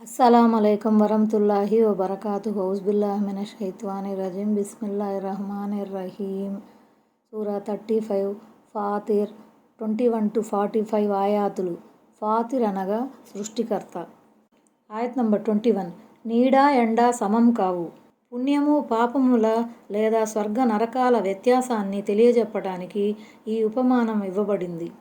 అస్సలం అయికం వరహతుల్లాహి వబర్కాతు హౌజ్బిల్లాహ్ మిన షైత్వాని రజీం బిస్మిల్లా రహమాన్ రహీం సూరా thirty five ఫాతిర్ twenty one to forty five ఆయాతులు. ఫాతిర్ అనగా సృష్టికర్త. ఆయత్ నంబర్ ట్వంటీ వన్ నీడ ఎండ సమం కావు. పుణ్యము పాపముల లేదా స్వర్గ నరకాల వ్యత్యాసాన్ని తెలియజెప్పడానికి ఈ ఉపమానం ఇవ్వబడింది.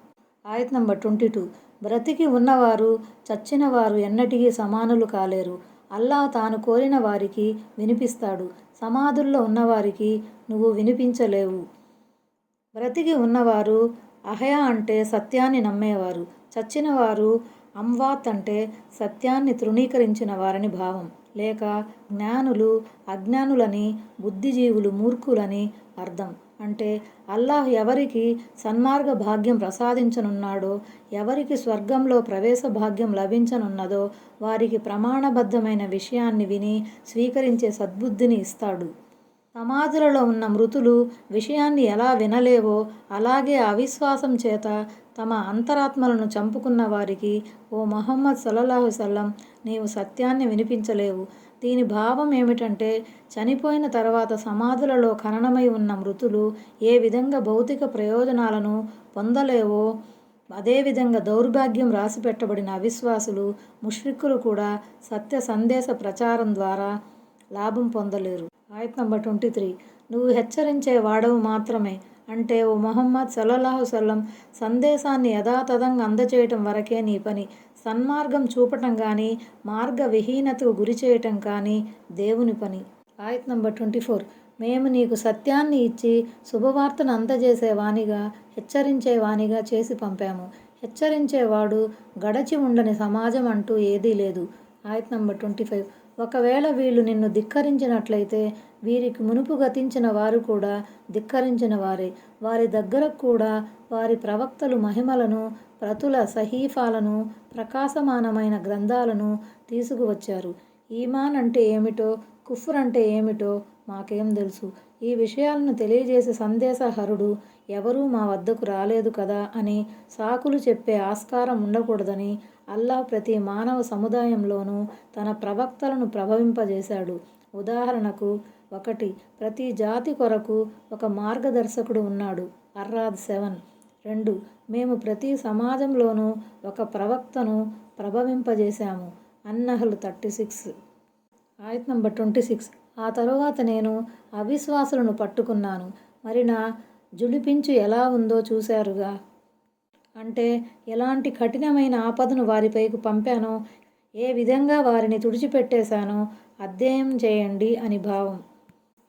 ఆయత్ నంబర్ ట్వంటీ టూ బ్రతికి ఉన్నవారు చచ్చిన వారు ఎన్నటికీ సమానులు కాలేరు. అల్లా తాను కోరిన వారికి వినిపిస్తాడు. సమాధుల్లో ఉన్నవారికి నువ్వు వినిపించలేవు. బ్రతికి ఉన్నవారు అహయ అంటే సత్యాన్ని నమ్మేవారు. చచ్చినవారు అంవాత్ అమ్వాత్ అంటే సత్యాన్ని తృణీకరించిన వారని భావం. లేక జ్ఞానులు అజ్ఞానులని బుద్ధిజీవులు మూర్ఖులని అర్థం. అంటే అల్లాహ్ ఎవరికి సన్మార్గ భాగ్యం ప్రసాదించనున్నాడో ఎవరికి స్వర్గంలో ప్రవేశ భాగ్యం లభించనున్నదో వారికి ప్రమాణబద్ధమైన విషయాన్ని విని స్వీకరించే సద్బుద్ధిని ఇస్తాడు. సమాధులలో ఉన్న మృతులు విషయాన్ని ఎలా వినలేవో అలాగే అవిశ్వాసం చేత తమ అంతరాత్మలను చంపుకున్న వారికి ఓ మహమ్మద్ సల్లల్లాహు సల్లం నీవు సత్యాన్ని వినిపించలేవు. దీని భావం ఏమిటంటే చనిపోయిన తర్వాత సమాధులలో ఖననమై ఉన్న మృతులు ఏ విధంగా భౌతిక ప్రయోజనాలను పొందలేవో అదేవిధంగా దౌర్భాగ్యం రాసిపెట్టబడిన అవిశ్వాసులు ముష్రిక్కులు కూడా సత్య సందేశ ప్రచారం ద్వారా లాభం పొందలేరు. ఆయత్ నంబర్ ట్వంటీ త్రీ. నువ్వు హెచ్చరించే వాడవు మాత్రమే అంటే ఓ మొహమ్మద్ సల్లల్లాహు సల్లం సందేశాన్ని యథాతథంగా అందచేయటం వరకే నీ పని. సన్మార్గం చూపటం కానీ మార్గ విహీనతకు గురి చేయటం కానీ దేవుని పని. ఆయత్ నంబర్ ట్వంటీ ఫోర్. మేము నీకు సత్యాన్ని ఇచ్చి శుభవార్తను అందజేసే వాణిగా హెచ్చరించే వానిగా చేసి పంపాము. హెచ్చరించేవాడు గడచి ఉండని సమాజం అంటూ ఏదీ లేదు. ఆయత్ నంబర్ ట్వంటీ ఫైవ్. ఒకవేళ వీళ్ళు నిన్ను ధిక్కరించినట్లయితే వీరికి మునుపు గతించిన వారు కూడా ధిక్కరించిన వారే. వారి దగ్గర కూడా వారి ప్రవక్తలు మహిమలను ప్రతుల సహీఫాలను ప్రకాశమానమైన గ్రంథాలను తీసుకువచ్చారు. ఈమాన్ అంటే ఏమిటో కుఫ్ర్ అంటే ఏమిటో మాకేం తెలుసు. ఈ విషయాలను తెలియజేసే సందేశహరుడు ఎవరూ మా వద్దకు రాలేదు కదా అని సాకులు చెప్పే ఆస్కారం ఉండకూడదని అల్లాహ్ ప్రతి మానవ సముదాయంలోనూ తన ప్రవక్తలను ప్రభవింపజేశాడు. ఉదాహరణకు ఒకటి ప్రతి జాతి కొరకు ఒక మార్గదర్శకుడు ఉన్నాడు. అర్రాద్ సెవెన్. రెండు మేము ప్రతి సమాజంలోనూ ఒక ప్రవక్తను ప్రభవింపజేశాము. అన్నహలు థర్టీ సిక్స్. ఆయత్ నంబర్ ట్వంటీ సిక్స్. ఆ తరువాత నేను అవిశ్వాసులను పట్టుకున్నాను. మరి నా జులిపించు ఎలా ఉందో చూశారుగా? అంటే ఎలాంటి కఠినమైన ఆపదను వారిపైకి పంపానో ఏ విధంగా వారిని తుడిచిపెట్టేశానో అధ్యయనం చేయండి అని భావం.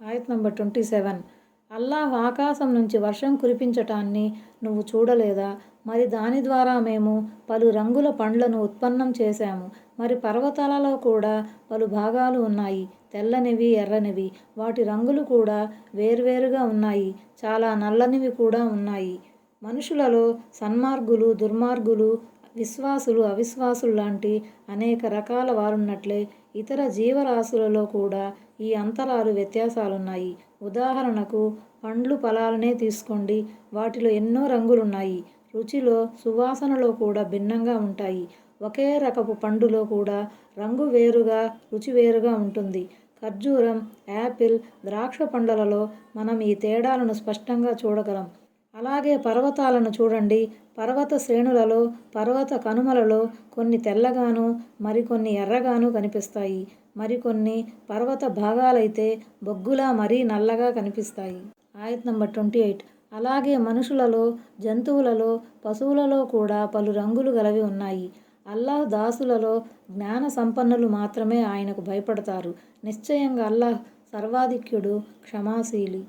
ఆయత్ నంబర్ ట్వంటీ సెవెన్. అల్లాహ్ ఆకాశం నుంచి వర్షం కురిపించటాన్ని నువ్వు చూడలేదా? మరి దాని ద్వారా మేము పలు రంగుల పండ్లను ఉత్పన్నం చేశాము. మరి పర్వతాలలో కూడా పలు భాగాలు ఉన్నాయి. తెల్లనివి ఎర్రనివి. వాటి రంగులు కూడా వేర్వేరుగా ఉన్నాయి. చాలా నల్లనివి కూడా ఉన్నాయి. మనుషులలో సన్మార్గులు దుర్మార్గులు విశ్వాసులు అవిశ్వాసులు లాంటి అనేక రకాల వారున్నట్లే ఇతర జీవరాశులలో కూడా ఈ అంతరాలు వ్యత్యాసాలున్నాయి. ఉదాహరణకు పండ్లు ఫలాలనే తీసుకోండి. వాటిలో ఎన్నో రంగులున్నాయి. రుచిలో సువాసనలో కూడా భిన్నంగా ఉంటాయి. ఒకే రకపు పండులో కూడా రంగు వేరుగా రుచి వేరుగా ఉంటుంది. ఖర్జూరం యాపిల్ ద్రాక్ష పండ్లలో మనం ఈ తేడాలను స్పష్టంగా చూడగలం. అలాగే పర్వతాలను చూడండి. పర్వత శ్రేణులలో పర్వత కనుమలలో కొన్ని తెల్లగాను మరికొన్ని ఎర్రగాను కనిపిస్తాయి. మరికొన్ని పర్వత భాగాలైతే బొగ్గులా మరీ నల్లగా కనిపిస్తాయి. ఆయత్ నంబర్ ట్వంటీ ఎయిట్. అలాగే మనుషులలో జంతువులలో పశువులలో కూడా పలు రంగులు గలవి ఉన్నాయి. అల్లాహ్ దాసులలో జ్ఞాన సంపన్నులు మాత్రమే ఆయనకు భయపడతారు. నిశ్చయంగా అల్లాహ్ సర్వాధిక్యుడు క్షమాశీలి.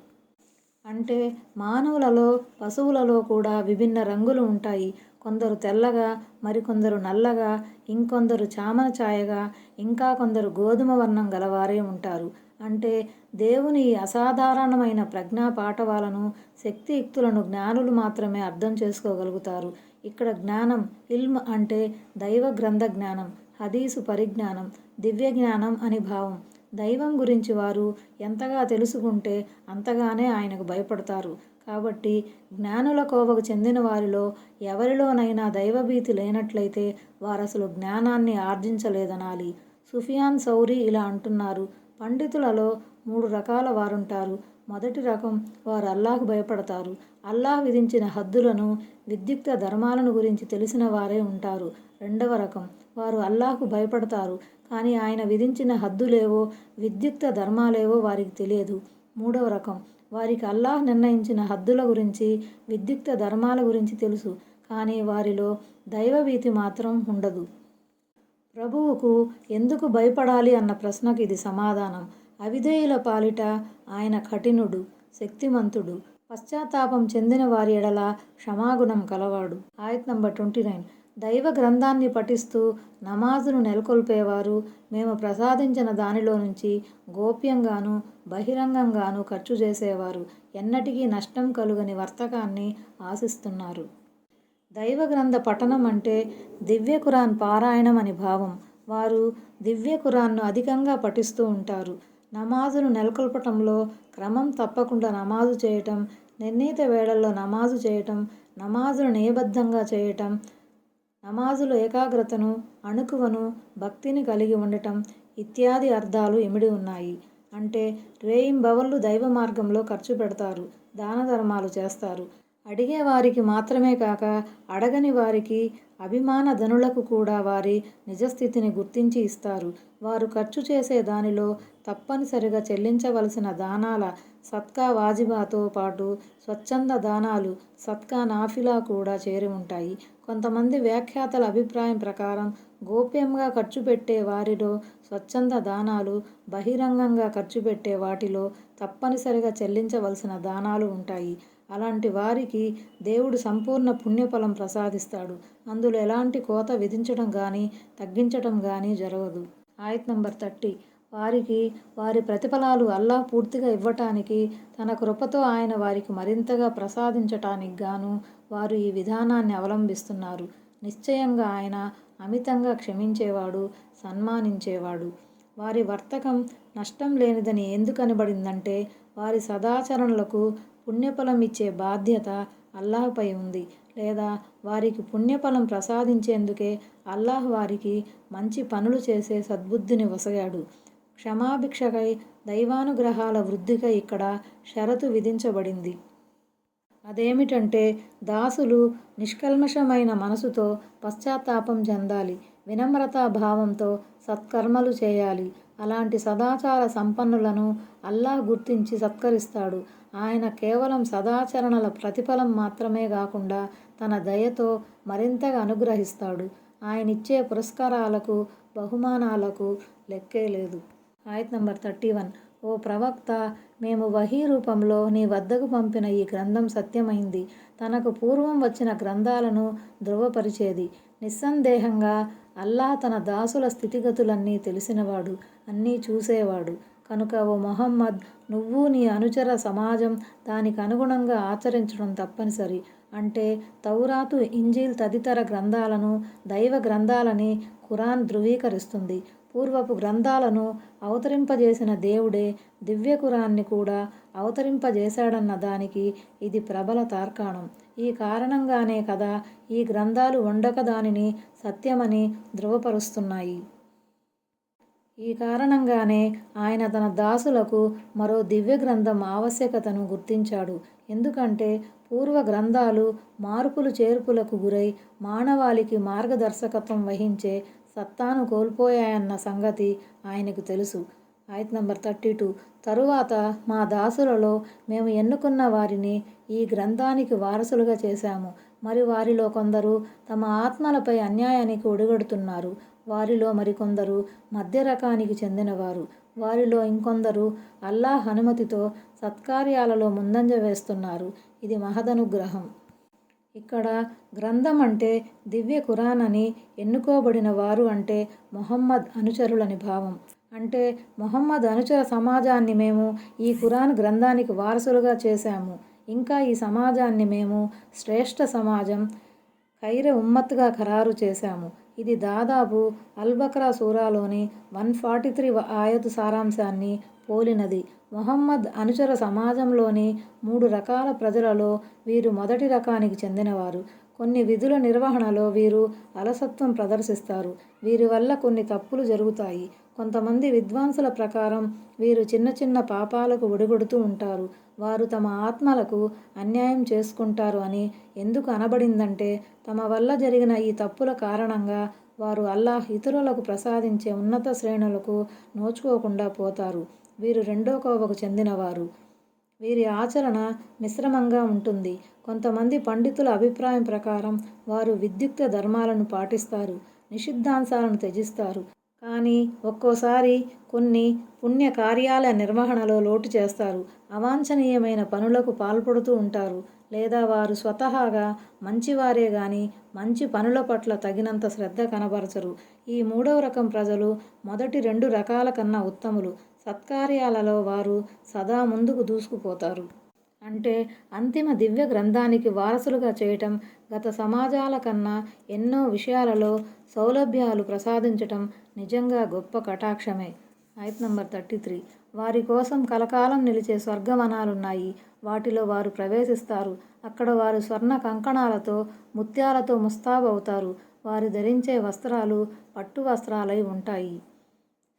అంటే మానవులలో పశువులలో కూడా విభిన్న రంగులు ఉంటాయి. కొందరు తెల్లగా మరికొందరు నల్లగా ఇంకొందరు చామన ఛాయగా ఇంకా కొందరు గోధుమ వర్ణం గలవారే ఉంటారు. అంటే దేవుని అసాధారణమైన ప్రజ్ఞా పాఠవాలను శక్తియుక్తులను జ్ఞానులు మాత్రమే అర్థం చేసుకోగలుగుతారు. ఇక్కడ జ్ఞానం ఇల్మ్ అంటే దైవ గ్రంథ జ్ఞానం హదీసు పరిజ్ఞానం దివ్య జ్ఞానం అని భావం. దైవం గురించి వారు ఎంతగా తెలుసుకుంటే అంతగానే ఆయనకు భయపడతారు. కాబట్టి జ్ఞానుల కోవకు చెందిన వారిలో ఎవరిలోనైనా దైవభీతి లేనట్లయితే వారు అసలు జ్ఞానాన్ని ఆర్జించలేదనాలి. సుఫియాన్ సౌరి ఇలా అంటున్నారు. పండితులలో మూడు రకాల వారుంటారు. మొదటి రకం వారు అల్లాహ్ భయపడతారు. అల్లాహ్ విధించిన హద్దులను విద్యుక్త ధర్మాలను గురించి తెలిసిన వారే ఉంటారు. రెండవ రకం వారు అల్లాహ్కు భయపడతారు. కానీ ఆయన విధించిన హద్దులేవో విద్యుక్త ధర్మాలేవో వారికి తెలియదు. మూడవ రకం. వారికి అల్లాహ్ నిర్ణయించిన హద్దుల గురించి విద్యుక్త ధర్మాల గురించి తెలుసు. కానీ వారిలో దైవభీతి మాత్రం ఉండదు. ప్రభువుకు ఎందుకు భయపడాలి అన్న ప్రశ్నకు ఇది సమాధానం. అవిధేయుల పాలిట ఆయన కఠినుడు శక్తిమంతుడు. పశ్చాత్తాపం చెందిన వారి ఎడల క్షమాగుణం కలవాడు. ఆయత్ నంబర్ ట్వంటీ నైన్. దైవ గ్రంథాన్ని పఠిస్తూ నమాజును నెలకొల్పేవారు. మేము ప్రసాదించిన దానిలో నుంచి గోప్యంగాను బహిరంగంగాను ఖర్చు చేసేవారు. ఎన్నటికీ నష్టం కలుగని వర్తకాన్ని ఆశిస్తున్నారు. దైవ గ్రంథ పఠనం అంటే దివ్య ఖురాన్ పారాయణం అని భావం. వారు దివ్య ఖురాన్ను అధికంగా పఠిస్తూ ఉంటారు. నమాజును నెలకొల్పటంలో క్రమం తప్పకుండా నమాజు చేయటం నిర్ణీత వేళల్లో నమాజు చేయటం నమాజును నియబద్ధంగా చేయటం నమాజులో ఏకాగ్రతను అణుకువను భక్తిని కలిగి ఉండటం ఇత్యాది అర్థాలు ఇమిడి ఉన్నాయి. అంటే రేయింబవళ్ళు దైవ మార్గంలో ఖర్చు పెడతారు దాన ధర్మాలు చేస్తారు. అడిగే వారికి మాత్రమే కాక అడగని వారికి అభిమాన ధనులకు కూడా వారి నిజస్థితిని గుర్తించి ఇస్తారు. వారు ఖర్చు చేసే దానిలో తప్పనిసరిగా చెల్లించవలసిన దానాల సత్కా వాజిబాతో పాటు స్వచ్ఛంద దానాలు సత్కా నాఫిలా కూడా చేరి ఉంటాయి. కొంతమంది వ్యాఖ్యాతల అభిప్రాయం ప్రకారం గోప్యంగా ఖర్చు పెట్టే వారిలో స్వచ్ఛంద దానాలు బహిరంగంగా ఖర్చు పెట్టే వాటిలో తప్పనిసరిగా చెల్లించవలసిన దానాలు ఉంటాయి. అలాంటి వారికి దేవుడు సంపూర్ణ పుణ్యఫలం ప్రసాదిస్తాడు. అందులో ఎలాంటి కోత విధించడం కానీ తగ్గించడం కానీ జరగదు. ఆయత్ నంబర్ థర్టీ. వారికి వారి ప్రతిఫలాలు అల్లాహ్ పూర్తిగా ఇవ్వటానికి తన కృపతో ఆయన వారికి మరింతగా ప్రసాదించటానికి గాను వారు ఈ విధానాన్ని అవలంబిస్తున్నారు. నిశ్చయంగా ఆయన అమితంగా క్షమించేవాడు సన్మానించేవాడు. వారి వర్తకం నష్టం లేనిదని ఎందుకనబడిందంటే వారి సదాచరణలకు పుణ్యఫలం ఇచ్చే బాధ్యత అల్లాహ్పై ఉంది. లేదా వారికి పుణ్యఫలం ప్రసాదించేందుకే అల్లాహ్ వారికి మంచి పనులు చేసే సద్బుద్ధిని వసగాడు. క్షమాభిక్షకై దైవానుగ్రహాల వృద్ధికై ఇక్కడ షరతు విధించబడింది. అదేమిటంటే దాసులు నిష్కల్మషమైన మనసుతో పశ్చాత్తాపం చెందాలి వినమ్రతా భావంతో సత్కర్మలు చేయాలి. అలాంటి సదాచార సంపన్నులను అల్లాహ్ గుర్తించి సత్కరిస్తాడు. ఆయన కేవలం సదాచరణల ప్రతిఫలం మాత్రమే కాకుండా తన దయతో మరింతగా అనుగ్రహిస్తాడు. ఆయన ఇచ్చే పురస్కారాలకు బహుమానాలకు లెక్కే లేదు. ఆయత్ నంబర్ థర్టీ వన్. ఓ ప్రవక్త మేము వహీ రూపంలో నీ వద్దకు పంపిన ఈ గ్రంథం సత్యమైంది. తనకు పూర్వం వచ్చిన గ్రంథాలను ధృవపరిచేది. నిస్సందేహంగా అల్లా తన దాసుల స్థితిగతులన్నీ తెలిసినవాడు. అన్నీ చూసేవాడు. కనుక ఓ మొహమ్మద్ నువ్వు నీ అనుచర సమాజం దానికి అనుగుణంగా ఆచరించడం తప్పనిసరి. అంటే తౌరాతు ఇంజీల్ తదితర గ్రంథాలను దైవ గ్రంథాలని ఖురాన్ ధృవీకరిస్తుంది. పూర్వపు గ్రంథాలను అవతరింపజేసిన దేవుడే దివ్య ఖురాన్ని కూడా అవతరింపజేశాడన్న దానికి ఇది ప్రబల తార్కాణం. ఈ కారణంగానే కదా ఈ గ్రంథాలు ఉండక దానిని సత్యమని ధృవపరుస్తున్నాయి. ఈ కారణంగానే ఆయన తన దాసులకు మరో దివ్య గ్రంథం ఆవశ్యకతను గుర్తించాడు. ఎందుకంటే పూర్వ గ్రంథాలు మార్పులు చేర్పులకు గురై మానవాళికి మార్గదర్శకత్వం వహించే సత్తాను కోల్పోయాయన్న సంగతి ఆయనకు తెలుసు. ఆయత్ నంబర్ థర్టీ టూ. తరువాత మా దాసులలో మేము ఎన్నుకున్న వారిని ఈ గ్రంథానికి వారసులుగా చేశాము. మరి వారిలో కొందరు తమ ఆత్మలపై అన్యాయానికి ఒడిగడుతున్నారు. వారిలో మరికొందరు మధ్య రకానికి చెందినవారు. వారిలో ఇంకొందరు అల్లాహ్ అనుమతితో సత్కార్యాలలో ముందంజ వేస్తున్నారు. ఇది మహదనుగ్రహం. ఇక్కడ గ్రంథం అంటే దివ్య ఖురాన్ అని ఎన్నుకోబడిన వారు అంటే మొహమ్మద్ అనుచరులని భావం. అంటే మొహమ్మద్ అనుచర సమాజాన్ని మేము ఈ ఖురాన్ గ్రంథానికి వారసులుగా చేశాము. ఇంకా ఈ సమాజాన్ని మేము శ్రేష్ఠ సమాజం ఖైర ఉమ్మత్గా ఖరారు చేశాము. ఇది దాదాపు అల్బక్రా సూరాలోని వన్ ఫార్టీ త్రీ ఆయతు సారాంశాన్ని పోలినది. మొహమ్మద్ అనుచర సమాజంలోని మూడు రకాల ప్రజలలో వీరు మొదటి రకానికి చెందినవారు. కొన్ని విధుల నిర్వహణలో వీరు అలసత్వం ప్రదర్శిస్తారు. వీరి వల్ల కొన్ని తప్పులు జరుగుతాయి. కొంతమంది విద్వాంసుల ప్రకారం వీరు చిన్న చిన్న పాపాలకు ఒడిగొడుతూ ఉంటారు. వారు తమ ఆత్మలకు అన్యాయం చేసుకుంటారు అని ఎందుకు అనబడిందంటే తమ వల్ల జరిగిన ఈ తప్పుల కారణంగా వారు అల్లాహ్ ఇతరులకు ప్రసాదించే ఉన్నత శ్రేణులకు నోచుకోకుండా పోతారు. వీరు రెండో కోవకు చెందినవారు. వీరి ఆచరణ మిశ్రమంగా ఉంటుంది. కొంతమంది పండితుల అభిప్రాయం ప్రకారం వారు విద్యుక్త ధర్మాలను పాటిస్తారు నిషిద్ధాంశాలను త్యజిస్తారు. కానీ ఒక్కోసారి కొన్ని పుణ్య కార్యాల నిర్వహణలో లోటు చేస్తారు. అవాంఛనీయమైన పనులకు పాల్పడుతూ ఉంటారు. లేదా వారు స్వతహాగా మంచివారే గాని మంచి పనుల పట్ల తగినంత శ్రద్ధ కనబరచరు. ఈ మూడవ రకం ప్రజలు మొదటి రెండు రకాల కన్నా ఉత్తములు. సత్కార్యాలలో వారు సదా ముందుకు దూసుకుపోతారు. అంటే అంతిమ దివ్య గ్రంథానికి వారసులుగా చేయటం గత సమాజాల కన్నా ఎన్నో విషయాలలో సౌలభ్యాలు ప్రసాదించటం నిజంగా గొప్ప కటాక్షమే. ఐత్ నంబర్ థర్టీ త్రీ. వారి కోసం కలకాలం నిలిచే స్వర్గవనాలున్నాయి. వాటిలో వారు ప్రవేశిస్తారు. అక్కడ వారు స్వర్ణ కంకణాలతో ముత్యాలతో ముస్తాబవుతారు. వారు ధరించే వస్త్రాలు పట్టు వస్త్రాలై ఉంటాయి.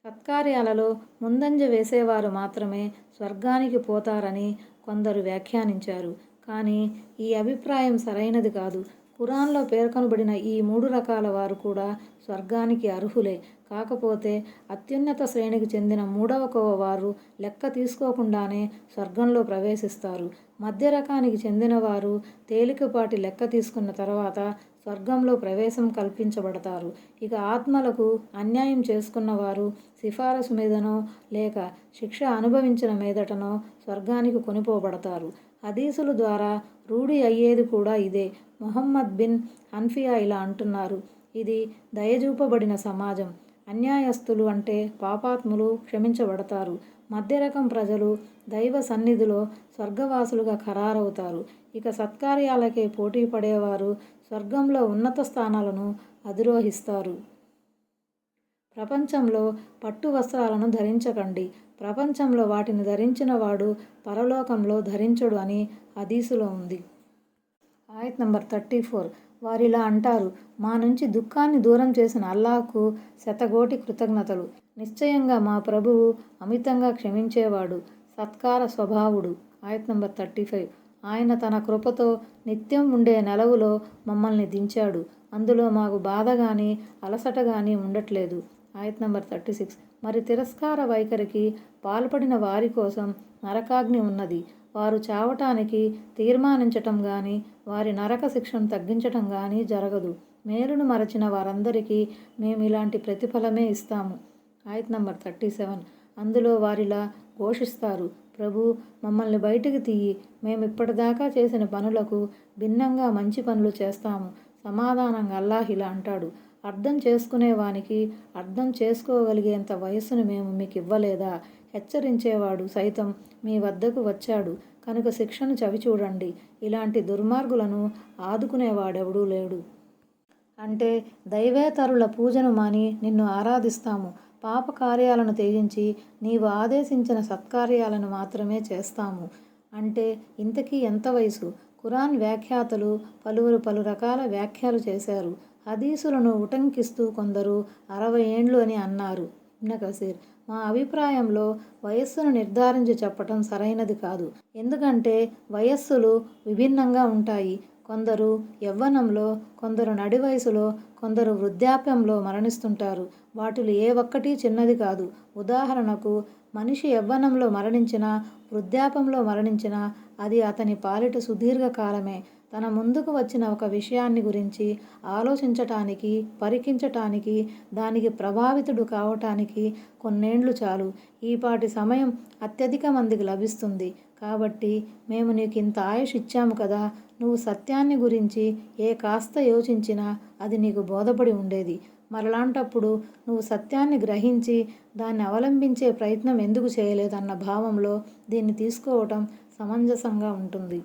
సత్కార్యాలలో ముందంజ వేసేవారు మాత్రమే స్వర్గానికి పోతారని కొందరు వ్యాఖ్యానించారు. కానీ ఈ అభిప్రాయం సరైనది కాదు. ఖురాన్లో పేర్కొనబడిన ఈ మూడు రకాల వారు కూడా స్వర్గానికి అర్హులే. కాకపోతే అత్యున్నత శ్రేణికి చెందిన మూడవ కోవ వారు లెక్క తీసుకోకుండానే స్వర్గంలో ప్రవేశిస్తారు. మధ్య రకానికి చెందిన వారు తేలికపాటి లెక్క తీసుకున్న తర్వాత స్వర్గంలో ప్రవేశం కల్పించబడతారు. ఇక ఆత్మలకు అన్యాయం చేసుకున్న వారు సిఫారసు మీదనో లేక శిక్ష అనుభవించిన మీదటనో స్వర్గానికి కొనిపోబడతారు. హదీసుల ద్వారా రూఢి అయ్యేది కూడా ఇదే. మొహమ్మద్ బిన్ హన్ఫియా ఇలా అంటున్నారు. ఇది దయచూపబడిన సమాజం. అన్యాయస్తులు అంటే పాపాత్ములు క్షమించబడతారు. మధ్యరకం ప్రజలు దైవ సన్నిధిలో స్వర్గవాసులుగా ఖరారవుతారు. ఇక సత్కార్యాలకే పోటీ పడేవారు స్వర్గంలో ఉన్నత స్థానాలను అధిరోహిస్తారు. ప్రపంచంలో పట్టు వస్త్రాలను ధరించకండి. ప్రపంచంలో వాటిని ధరించిన వాడు పరలోకంలో ధరించడు అని హదీసులో ఉంది. ఆయత్ నంబర్ థర్టీ ఫోర్. వారిలా అంటారు మా నుంచి దుఃఖాన్ని దూరం చేసిన అల్లాహకు శతకోటి కృతజ్ఞతలు. నిశ్చయంగా మా ప్రభువు అమితంగా క్షమించేవాడు సత్కార స్వభావుడు ఆయత్ నంబర్ థర్టీ ఫైవ్. ఆయన తన కృపతో నిత్యం ఉండే నెలవులో మమ్మల్ని దించాడు. అందులో మాకు బాధ కానీ అలసట కానీ ఉండట్లేదు. ఆయత్ నంబర్ థర్టీ సిక్స్. మరి తిరస్కార వైఖరికి పాల్పడిన వారి కోసం నరకాగ్ని ఉన్నది. వారు చావటానికి తీర్మానించటం కానీ వారి నరక శిక్షను తగ్గించటం కానీ జరగదు. మేలును మరచిన వారందరికీ మేము ఇలాంటి ప్రతిఫలమే ఇస్తాము. ఆయత్ నంబర్ థర్టీ సెవెన్. అందులో వారిలా ఘోషిస్తారు. ప్రభు మమ్మల్ని బయటికి తీయి. మేము ఇప్పటిదాకా చేసిన పనులకు భిన్నంగా మంచి పనులు చేస్తాము. సమాధానంగా అల్లాహ్ ఇలా అంటాడు. అర్థం చేసుకునేవానికి అర్థం చేసుకోగలిగేంత వయస్సును మేము మీకు ఇవ్వలేదా హెచ్చరించేవాడు సైతం మీ వద్దకు వచ్చాడు. కనుక శిక్షను చవిచూడండి. ఇలాంటి దుర్మార్గులను ఆదుకునేవాడెవడూ లేడు. అంటే దైవేతరుల పూజను మాని నిన్ను ఆరాధిస్తాము. పాప కార్యాలను త్యజించి నీవు ఆదేశించిన సత్కార్యాలను మాత్రమే చేస్తాము. అంటే ఇంతకీ ఎంత వయసు? ఖురాన్ వ్యాఖ్యాతలు పలువురు పలు రకాల వ్యాఖ్యలు చేశారు. హదీసులను ఉటంకిస్తూ కొందరు అరవై ఏండ్లు అని అన్నారు. ఇబ్న కసీర్ మా అభిప్రాయంలో వయస్సును నిర్ధారించి చెప్పటం సరైనది కాదు. ఎందుకంటే వయస్సులు విభిన్నంగా ఉంటాయి. కొందరు యవ్వనంలో కొందరు నడి వయసులో కొందరు వృద్ధాప్యంలో మరణిస్తుంటారు. వాటిలో ఏ ఒక్కటి చిన్నది కాదు. ఉదాహరణకు మనిషి యవ్వనంలో మరణించినా వృద్ధాప్యంలో మరణించినా అది అతని పాలిట సుదీర్ఘ కాలమే తన ముందుకు వచ్చిన ఒక విషయాన్ని గురించి ఆలోచించటానికి పరికించటానికి దానికి ప్రభావితుడు కావటానికి కొన్నేండ్లు చాలు. ఈపాటి సమయం అత్యధిక మందికి లభిస్తుంది. కాబట్టి మేము నీకు ఇంత ఆయుష్ ఇచ్చాము కదా నువ్వు సత్యాన్ని గురించి ఏ కాస్త యోచించినా అది నీకు బోధపడి ఉండేది. మరలాంటప్పుడు నువ్వు సత్యాన్ని గ్రహించి దాన్ని అవలంబించే ప్రయత్నం ఎందుకు చేయలేదన్న భావంలో దీన్ని తీసుకోవటం సమంజసంగా ఉంటుంది.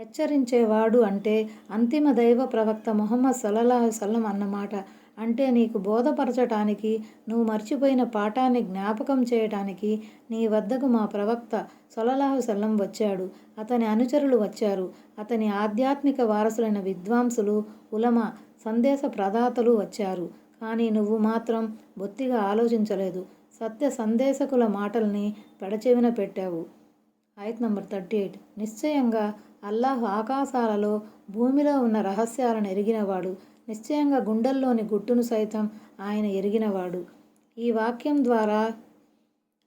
హెచ్చరించేవాడు అంటే అంతిమ దైవ ప్రవక్త మొహమ్మద్ సల్లల్లాహు సల్లం అన్నమాట. అంటే నీకు బోధపరచటానికి నువ్వు మర్చిపోయిన పాఠాన్ని జ్ఞాపకం చేయటానికి నీ వద్దకు మా ప్రవక్త సొలలాహు సల్లం వచ్చాడు. అతని అనుచరులు వచ్చారు. అతని ఆధ్యాత్మిక వారసులైన విద్వాంసులు ఉలమ సందేశ ప్రదాతలు వచ్చారు. కానీ నువ్వు మాత్రం బొత్తిగా ఆలోచించలేదు. సత్య సందేశకుల మాటల్ని పెడచెవిన పెట్టావు. ఆయత్ నంబర్ థర్టీ ఎయిట్. నిశ్చయంగా అల్లాహ్ ఆకాశాలలో భూమిలో ఉన్న రహస్యాలను ఎరిగినవాడు. నిశ్చయంగా గుండెల్లోని గుట్టును సైతం ఆయన ఎరిగినవాడు. ఈ వాక్యం ద్వారా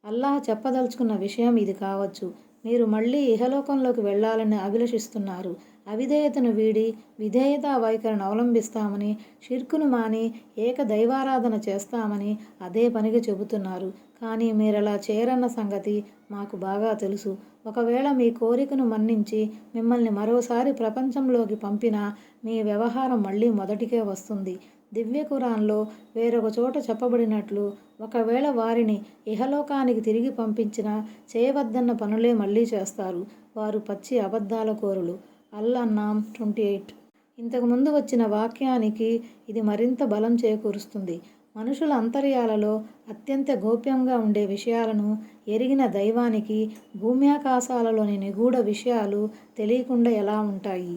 అల్లాహ్ చెప్పదలుచుకున్న విషయం ఇది కావచ్చు. మీరు మళ్ళీ ఇహలోకంలోకి వెళ్ళాలని అభిలషిస్తున్నారు. అవిధేయతను వీడి విధేయతా వైఖరిని అవలంబిస్తామని షిర్కును మాని ఏక దైవారాధన చేస్తామని అదే పనిగా చెబుతున్నారు. కానీ మీరలా చేయరన్న సంగతి మాకు బాగా తెలుసు. ఒకవేళ మీ కోరికను మన్నించి మిమ్మల్ని మరోసారి ప్రపంచంలోకి పంపినా మీ వ్యవహారం మళ్ళీ మొదటికే వస్తుంది. దివ్య కురాన్లో వేరొక చోట చెప్పబడినట్లు ఒకవేళ వారిని ఇహలోకానికి తిరిగి పంపించినా చేయవద్దన్న పనులే మళ్ళీ చేస్తారు. వారు పచ్చి అబద్ధాల కోరులు. అల్లన్నాం ట్వంటీ ఎయిట్. ఇంతకుముందు వచ్చిన వాక్యానికి ఇది మరింత బలం చేకూరుస్తుంది. మనుషుల అంతర్యాలలో అత్యంత గోప్యంగా ఉండే విషయాలను ఎరిగిన దైవానికి భూమ్యాకాశాలలోని నిగూఢ విషయాలు తెలియకుండా ఎలా ఉంటాయి?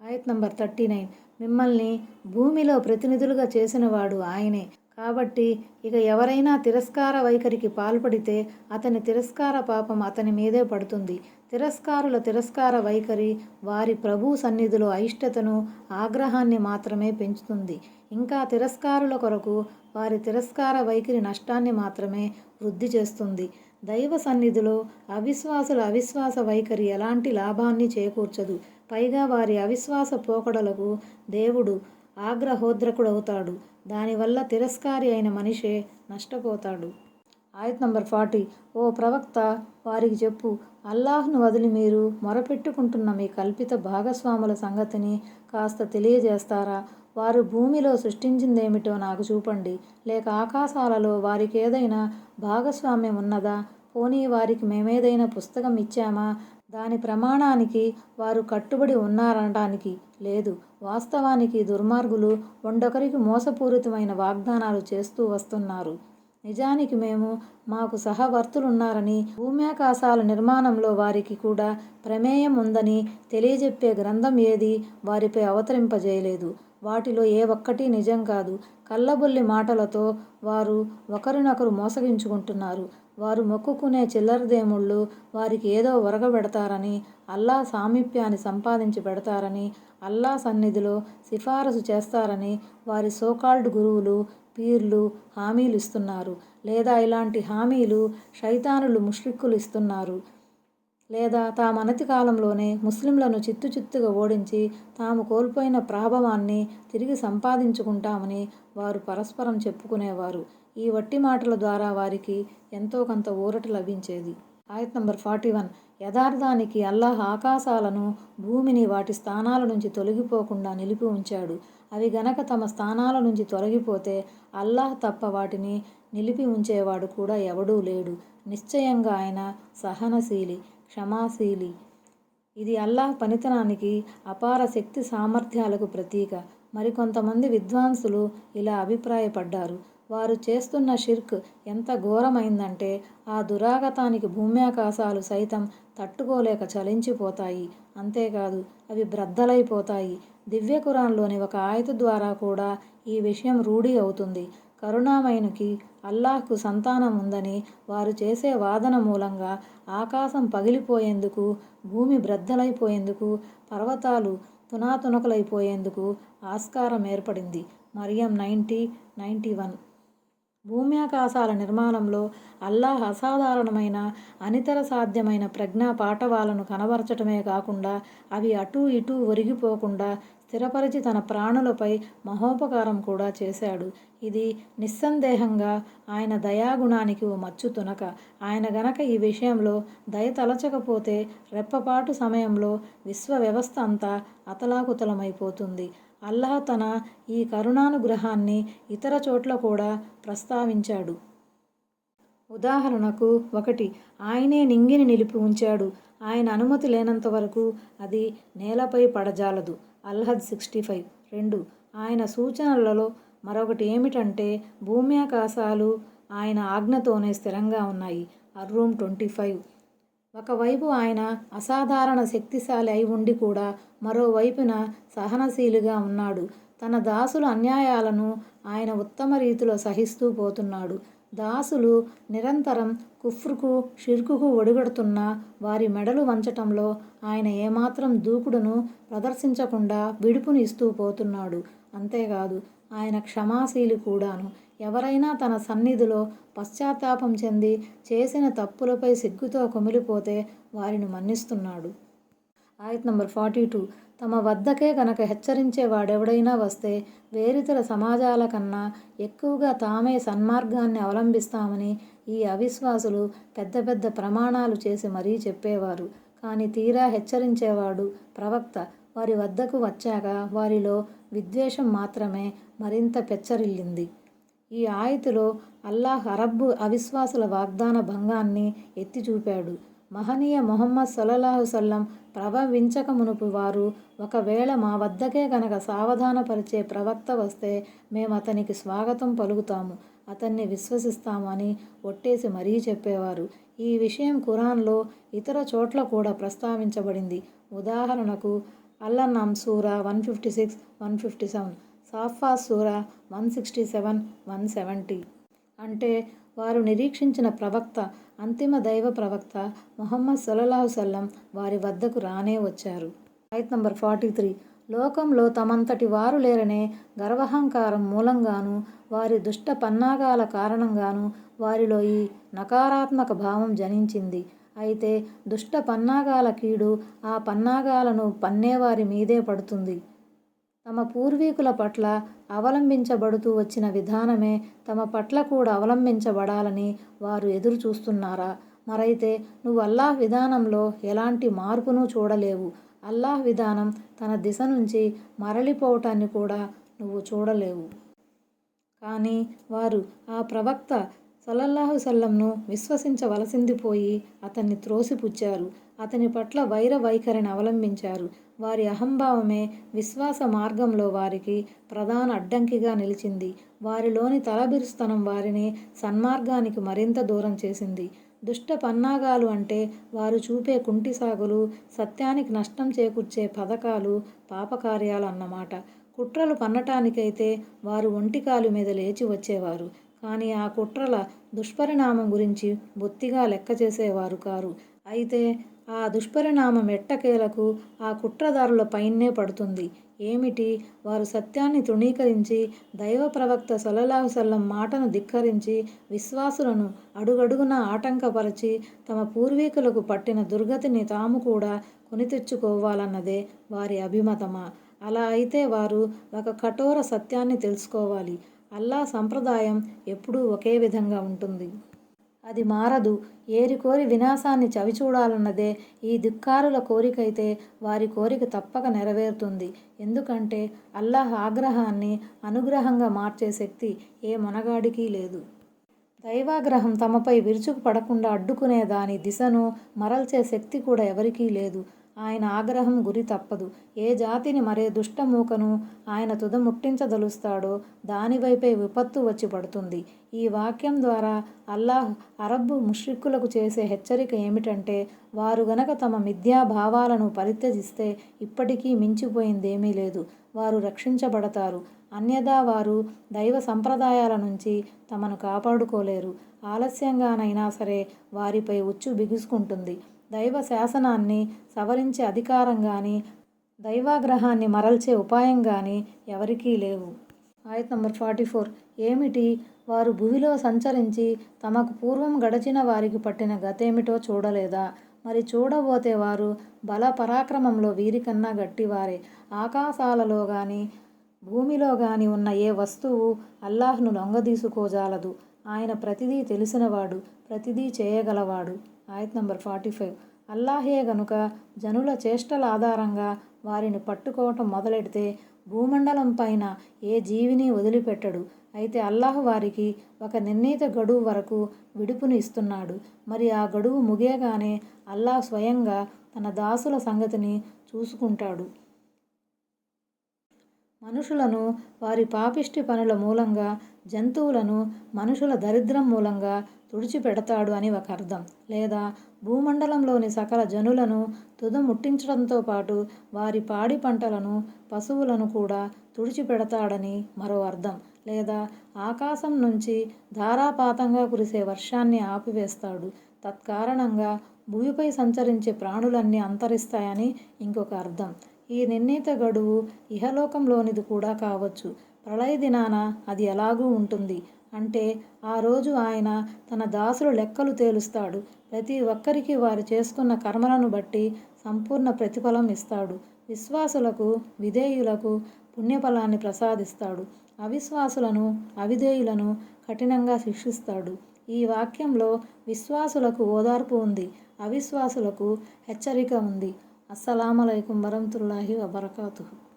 ఆయత్ నంబర్ థర్టీ నైన్. మిమ్మల్ని భూమిలో ప్రతినిధులుగా చేసినవాడు ఆయనే. కాబట్టి ఇక ఎవరైనా తిరస్కార వైఖరికి పాల్పడితే అతని తిరస్కార పాపం అతని మీదే పడుతుంది. తిరస్కారుల తిరస్కార వైఖరి వారి ప్రభు సన్నిధిలో అయిష్టతను ఆగ్రహాన్ని మాత్రమే పెంచుతుంది. ఇంకా తిరస్కారుల కొరకు వారి తిరస్కార వైఖరి నష్టాన్ని మాత్రమే వృద్ధి చేస్తుంది. దైవ సన్నిధిలో అవిశ్వాసుల అవిశ్వాస వైఖరి ఎలాంటి లాభాన్ని చేకూర్చదు. పైగా వారి అవిశ్వాస పోకడలకు దేవుడు ఆగ్రహోద్రకుడవుతాడు. దానివల్ల తిరస్కారి అయిన మనిషే నష్టపోతాడు. ఆయత్ నంబర్ ఫార్టీ. ఓ ప్రవక్త వారికి చెప్పు అల్లాహ్ను వదిలి మీరు మొరపెట్టుకుంటున్న మీ కల్పిత భాగస్వాముల సంగతిని కాస్త తెలియజేస్తారా? వారు భూమిలో సృష్టించిందేమిటో నాకు చూపండి. లేక ఆకాశాలలో వారికి ఏదైనా భాగస్వామ్యం ఉన్నదా? పోనీ వారికి మేమేదైనా పుస్తకం ఇచ్చామా? దాని ప్రమాణానికి వారు కట్టుబడి ఉన్నారనడానికి లేదు. వాస్తవానికి దుర్మార్గులు వండొకరికి మోసపూరితమైన వాగ్దానాలు చేస్తూ వస్తున్నారు. నిజానికి మేము మాకు సహవర్తులున్నారని భూమ్యాకాశాల నిర్మాణంలో వారికి కూడా ప్రమేయం ఉందని తెలియజెప్పే గ్రంథం ఏది వారిపై అవతరింపజేయలేదు. వాటిలో ఏ ఒక్కటి నిజం కాదు. కళ్ళబొల్లి మాటలతో వారు ఒకరినొకరు మోసగించుకుంటున్నారు. వారు మొక్కుకునే చిల్లరదేముళ్ళు వారికి ఏదో ఒరగబెడతారని అల్లా సామీప్యాన్ని సంపాదించి పెడతారని అల్లా సన్నిధిలో సిఫారసు చేస్తారని వారి సోకాల్డ్ గురువులు పీర్లు హామీలు ఇస్తున్నారు. లేదా ఇలాంటి హామీలు శైతానులు ముష్రిక్కులు ఇస్తున్నారు. లేదా తామనతి కాలంలోనే ముస్లింలను చిత్తు చిత్తుగా ఓడించి తాము కోల్పోయిన ప్రాభవాన్ని తిరిగి సంపాదించుకుంటామని వారు పరస్పరం చెప్పుకునేవారు. ఈ వట్టి మాటల ద్వారా వారికి ఎంతో కొంత ఊరట లభించేది. ఆయత్ నంబర్ ఫార్టీ వన్. యథార్థానికి అల్లాహ్ ఆకాశాలను భూమిని వాటి స్థానాల నుంచి తొలగిపోకుండా నిలిపి ఉంచాడు. అవి గనక తమ స్థానాల నుంచి తొలగిపోతే అల్లాహ్ తప్ప వాటిని నిలిపి ఉంచేవాడు కూడా ఎవడూ లేడు. నిశ్చయంగా ఆయన సహనశీలి. క్షమాశీలి. ఇది అల్లాహ్ పనితనానికి అపార శక్తి సామర్థ్యాలకు ప్రతీక. మరికొంతమంది విద్వాంసులు ఇలా అభిప్రాయపడ్డారు. వారు చేస్తున్న షిర్క్ ఎంత ఘోరమైందంటే ఆ దురాగతానికి భూమ్యాకాశాలు సైతం తట్టుకోలేక చలించిపోతాయి. అంతేకాదు అవి బ్రద్దలైపోతాయి. దివ్య కురాన్లోని ఒక ఆయత ద్వారా కూడా ఈ విషయం రూఢి అవుతుంది. కరుణామయునికి అల్లాహ్కు సంతానం ఉందని వారు చేసే వాదన మూలంగా ఆకాశం పగిలిపోయేందుకు భూమి బ్రద్దలైపోయేందుకు పర్వతాలు తునాతునకలైపోయేందుకు ఆస్కారం ఏర్పడింది. మరియం నైంటీ నైంటీ వన్. భూమ్యాకాశాల నిర్మాణంలో అల్లాహ్ అసాధారణమైన అనితర సాధ్యమైన ప్రజ్ఞా పాఠవాలను కనబరచటమే కాకుండా అవి అటూ ఇటూ ఒరిగిపోకుండా స్థిరపరిచి తన ప్రాణులపై మహోపకారం కూడా చేశాడు. ఇది నిస్సందేహంగా ఆయన దయాగుణానికి ఓ మచ్చు తునక. ఆయన గనక ఈ విషయంలో దయ తలచకపోతే రెప్పపాటు సమయంలో విశ్వ వ్యవస్థ అంతా అతలాకుతలమైపోతుంది. అల్లాహ్ తన ఈ కరుణానుగ్రహాన్ని ఇతర చోట్ల కూడా ప్రస్తావించాడు. ఉదాహరణకు ఒకటి ఆయనే నింగిని నిలిపి ఉంచాడు. ఆయన అనుమతి లేనంత వరకు అది నేలపై పడజాలదు. అల్హద్ సిక్స్టీ ఫైవ్. రెండు ఆయన సూచనలలో మరొకటి ఏమిటంటే భూమి ఆకాశాలు ఆయన ఆజ్ఞతోనే స్థిరంగా ఉన్నాయి. అర్రూమ్ ట్వంటీ ఫైవ్. ఒకవైపు ఆయన అసాధారణ శక్తిశాలి అయి ఉండి కూడా మరోవైపున సహనశీలిగా ఉన్నాడు. తన దాసుల అన్యాయాలను ఆయన ఉత్తమ రీతిలో సహిస్తూ పోతున్నాడు. దాసులు నిరంతరం కుఫ్రుకు షిర్కుకు ఒడిగడుతున్న వారి మెడలు వంచటంలో ఆయన ఏమాత్రం దూకుడును ప్రదర్శించకుండా విడుపుని ఇస్తూ పోతున్నాడు. అంతేకాదు ఆయన క్షమాశీలి కూడాను. ఎవరైనా తన సన్నిధిలో పశ్చాత్తాపం చెంది చేసిన తప్పులపై సిగ్గుతో కుమిలిపోతే వారిని మన్నిస్తున్నాడు. ఆయత్ నంబర్ ఫార్టీ టూ. తమ వద్దకే కనుక హెచ్చరించేవాడెవడైనా వస్తే వేరితర సమాజాల కన్నా ఎక్కువగా తామే సన్మార్గాన్ని అవలంబిస్తామని ఈ అవిశ్వాసులు పెద్ద పెద్ద ప్రమాణాలు చేసి మరీ చెప్పేవారు. కానీ తీరా హెచ్చరించేవాడు ప్రవక్త. వారి వద్దకు వచ్చాక వారిలో విద్వేషం మాత్రమే మరింత పెచ్చరిల్లింది. ఈ ఆయతిలో అల్లాహ్ అరబ్బు అవిశ్వాసుల వాగ్దాన భంగాన్ని ఎత్తి చూపాడు మహనీయ మొహమ్మద్ సల్లల్లాహు సల్లం ప్రభవించక మునుపు వారు ఒకవేళ మా వద్దకే గనక సావధానపరిచే ప్రవక్త వస్తే మేము అతనికి స్వాగతం పలుకుతాము అతన్ని విశ్వసిస్తామని ఒట్టేసి మరీ చెప్పేవారు. ఈ విషయం ఖురాన్లో ఇతర చోట్ల కూడా ప్రస్తావించబడింది. ఉదాహరణకు అల్లన్నాం సూరా one fifty six one fifty seven safa సూరా one sixty seven one seventy. అంటే వారు నిరీక్షించిన ప్రవక్త అంతిమ దైవ ప్రవక్త మొహమ్మద్ సల్లల్లాహు సల్లం వారి వద్దకు రానే వచ్చారు. ఆయత్ నంబర్ ఫార్టీ త్రీ. లోకంలో తమంతటి వారు లేరనే గర్వహంకారం మూలంగాను వారి దుష్ట పన్నాగాల కారణంగాను వారిలో ఈ నకారాత్మక భావం జనించింది. అయితే దుష్ట పన్నాగాల కీడు ఆ పన్నాగాలను పన్నేవారి మీదే పడుతుంది. తమ పూర్వీకుల పట్ల అవలంబించబడుతూ వచ్చిన విధానమే తమ పట్ల కూడా అవలంబించబడాలని వారు ఎదురు చూస్తున్నారా మరైతే నువ్వు అల్లాహ్ విధానంలో ఎలాంటి మార్పును చూడలేవు. అల్లాహ్ విధానం తన దిశ నుంచి మరలిపోవటాన్ని కూడా నువ్వు చూడలేవు. కానీ వారు ఆ ప్రవక్త సల్లల్లాహు సల్లంను విశ్వసించవలసింది పోయి అతన్ని త్రోసిపుచ్చారు. అతని పట్ల వైర వైఖరిని అవలంబించారు. వారి అహంభావమే విశ్వాస మార్గంలో వారికి ప్రధాన అడ్డంకిగా నిలిచింది. వారిలోని తలబిరుస్తనం వారిని సన్మార్గానికి మరింత దూరం చేసింది. దుష్ట పన్నాగాలు అంటే వారు చూపే కుంటి సాగులు సత్యానికి నష్టం చేకూర్చే పథకాలు పాపకార్యాలు అన్నమాట. కుట్రలు పన్నటానికైతే వారు ఒంటికాలు మీద లేచి వచ్చేవారు. కానీ ఆ కుట్రల దుష్పరిణామం గురించి బొత్తిగా లెక్క చేసేవారు కారు. అయితే ఆ దుష్పరిణామం ఎట్టకేలకు ఆ కుట్రదారుల పైనే పడుతుంది. ఏమిటి? వారు సత్యాన్ని తృణీకరించి దైవ ప్రవక్త సల్లల్లాహు సల్లం మాటను ధిక్కరించి విశ్వాసులను అడుగడుగున ఆటంకపరచి తమ పూర్వీకులకు పట్టిన దుర్గతిని తాము కూడా కొని తెచ్చుకోవాలన్నదే వారి అభిమతమా? అలా అయితే వారు ఒక కఠోర సత్యాన్ని తెలుసుకోవాలి. అల్లా సంప్రదాయం ఎప్పుడూ ఒకే విధంగా ఉంటుంది. అది మారదు. ఏరికోరి వినాశాన్ని చవిచూడాలన్నదే ఈ ధిక్కారుల కోరికైతే వారి కోరిక తప్పక నెరవేరుతుంది. ఎందుకంటే అల్లాహ్ ఆగ్రహాన్ని అనుగ్రహంగా మార్చే శక్తి ఏ మొనగాడికి లేదు. దైవాగ్రహం తమపై విరుచుకు పడకుండా అడ్డుకునే దాని దిశను మరల్చే శక్తి కూడా ఎవరికీ లేదు. ఆయన ఆగ్రహం గురి తప్పదు. ఏ జాతిని మరే దుష్టమూకను ఆయన తుదముట్టించదలుస్తాడో దానివైపే విపత్తు వచ్చి పడుతుంది. ఈ వాక్యం ద్వారా అల్లాహ్ అరబ్బు ముష్రిక్కులకు చేసే హెచ్చరిక ఏమిటంటే వారు గనక తమ మిథ్యా భావాలను పరిత్యజిస్తే ఇప్పటికీ మించిపోయిందేమీ లేదు. వారు రక్షించబడతారు. అన్యదా వారు దైవ సంప్రదాయాల నుంచి తమను కాపాడుకోలేరు. ఆలస్యంగానైనా సరే వారిపై ఉచ్చు బిగుసుకుంటుంది. దైవ శాసనాన్ని సవరించే అధికారం కానీ దైవాగ్రహాన్ని మరల్చే ఉపాయం కానీ ఎవరికీ లేవు. ఆయత్ నంబర్ ఫార్టీ ఫోర్. ఏమిటి? వారు భూమిలో సంచరించి తమకు పూర్వం గడచిన వారికి పట్టిన గతేమిటో చూడలేదా? మరి చూడబోతే వారు బల పరాక్రమంలో వీరికన్నా గట్టివారే. ఆకాశాలలో కానీ భూమిలో కానీ ఉన్న ఏ వస్తువు అల్లాహ్ను లొంగదీసుకోజాలదు ఆయన ప్రతిదీ తెలిసినవాడు ప్రతిదీ చేయగలవాడు. ఆయత్ నంబర్ ఫార్టీ ఫైవ్. అల్లాహే గనుక జనుల చేష్టల ఆధారంగా వారిని పట్టుకోవటం మొదలెడితే భూమండలం పైన ఏ జీవిని వదిలిపెట్టడు. అయితే అల్లాహ్ వారికి ఒక నిర్ణీత గడువు వరకు విడుపుని ఇస్తున్నాడు. మరి ఆ గడువు ముగియగానే అల్లాహ్ స్వయంగా తన దాసుల సంగతిని చూసుకుంటాడు. మనుషులను వారి పాపిష్టి పనుల మూలంగా జంతువులను మనుషుల దరిద్రం మూలంగా తుడిచిపెడతాడు అని ఒక అర్థం. లేదా భూమండలంలోని సకల జనులను తుదముట్టించడంతో పాటు వారి పాడి పంటలను పశువులను కూడా తుడిచిపెడతాడని మరో అర్థం. లేదా ఆకాశం నుంచి ధారాపాతంగా కురిసే వర్షాన్ని ఆపివేస్తాడు. తత్కారణంగా భూమిపై సంచరించే ప్రాణులన్నీ అంతరిస్తాయని ఇంకొక అర్థం. ఈ నిర్ణీత గడువు ఇహలోకంలోనిది కూడా కావచ్చు. ప్రళయ దినాన అది ఎలాగూ ఉంటుంది. అంటే ఆ రోజు ఆయన తన దాసులు లెక్కలు తేలుస్తాడు. ప్రతి ఒక్కరికి వారు చేసుకున్న కర్మలను బట్టి సంపూర్ణ ప్రతిఫలం ఇస్తాడు. విశ్వాసులకు విధేయులకు పుణ్యఫలాన్ని ప్రసాదిస్తాడు. అవిశ్వాసులను అవిధేయులను కఠినంగా శిక్షిస్తాడు. ఈ వాక్యంలో విశ్వాసులకు ఓదార్పు ఉంది. అవిశ్వాసులకు హెచ్చరిక ఉంది. అస్సలామలైకుం వరహతుల్లాహి వబర్కాతుహు.